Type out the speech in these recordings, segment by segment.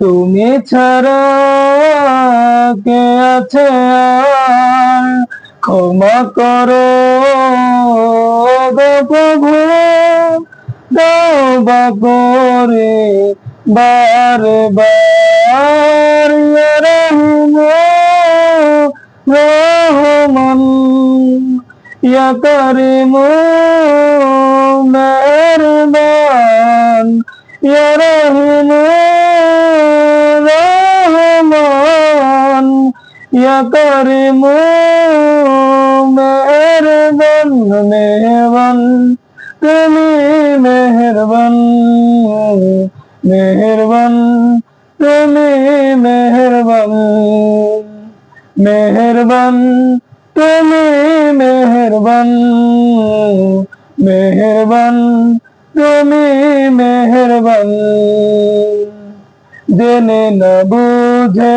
তুমি ছাড়া কে আছে ক্ষমা করো প্রভু দাও বা করে বারে বার। রহিম রহমান, ইয়া করিম মেহরবান। ইয়া রহিম রহমান করিম মেহরবান মেহরবান তুমি মেহরবান মেহরবান তুমি মেহরবান মেহরবান তুমি মেহরবান মেহরবান তুমি মেহরবান জেনে না বুঝে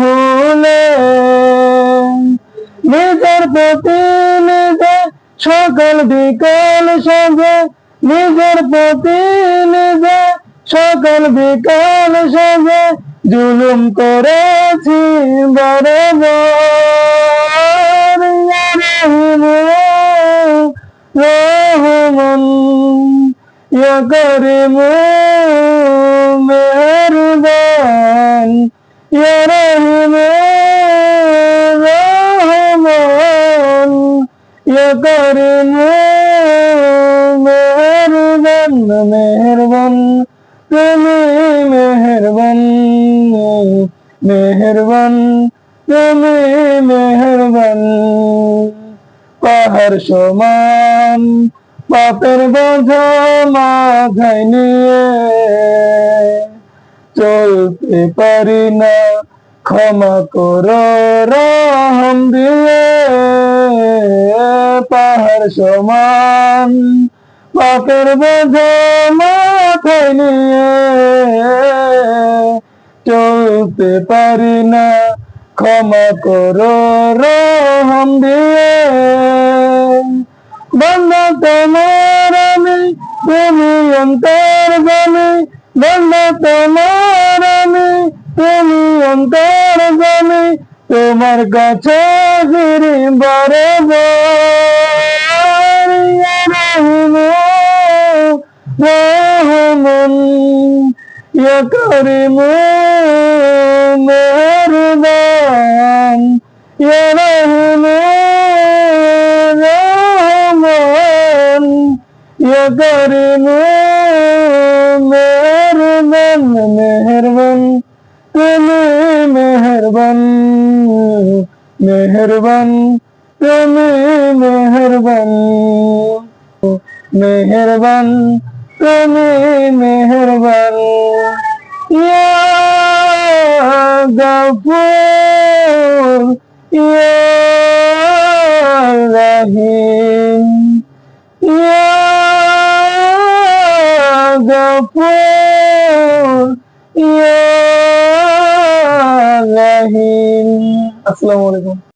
সকাল বিকাল সঙ্গে নিজের প্রতি নিজে। সকাল বিকাল সাজে জুলুম করেছি বারে ইয়া করিম মেহরবান মেহরবান তুমি মেহরবান মেহরবান তুমি মেহরবান পাহাড় সমান পাপের বোঝা নিয়ে চলতে পারি না ক্ষমা করো, রহম দিয়ে পাহাড় সমান। পাপের বোঝা মাথায় নিয়ে চলতে পারি না। ক্ষমা করো, রহম দিয়ে। বন্ধা তোমার আমি, তুমি অন্তর জানি বন্ধা তোমার আমি তুমি অন্তর জানি তোমার কাছে ফিরি বারে বার রহিম রহমান, ইয়া করিম, মেহরবান। ইয়া রহিম রহমান করিম। তুমি মেহরবান মেহরবান তুমি মেহরবান মেহরবান তুমি মেহরবান। ইয়া রহিম ইয়া ইয়া আসসালামু আলাইকুম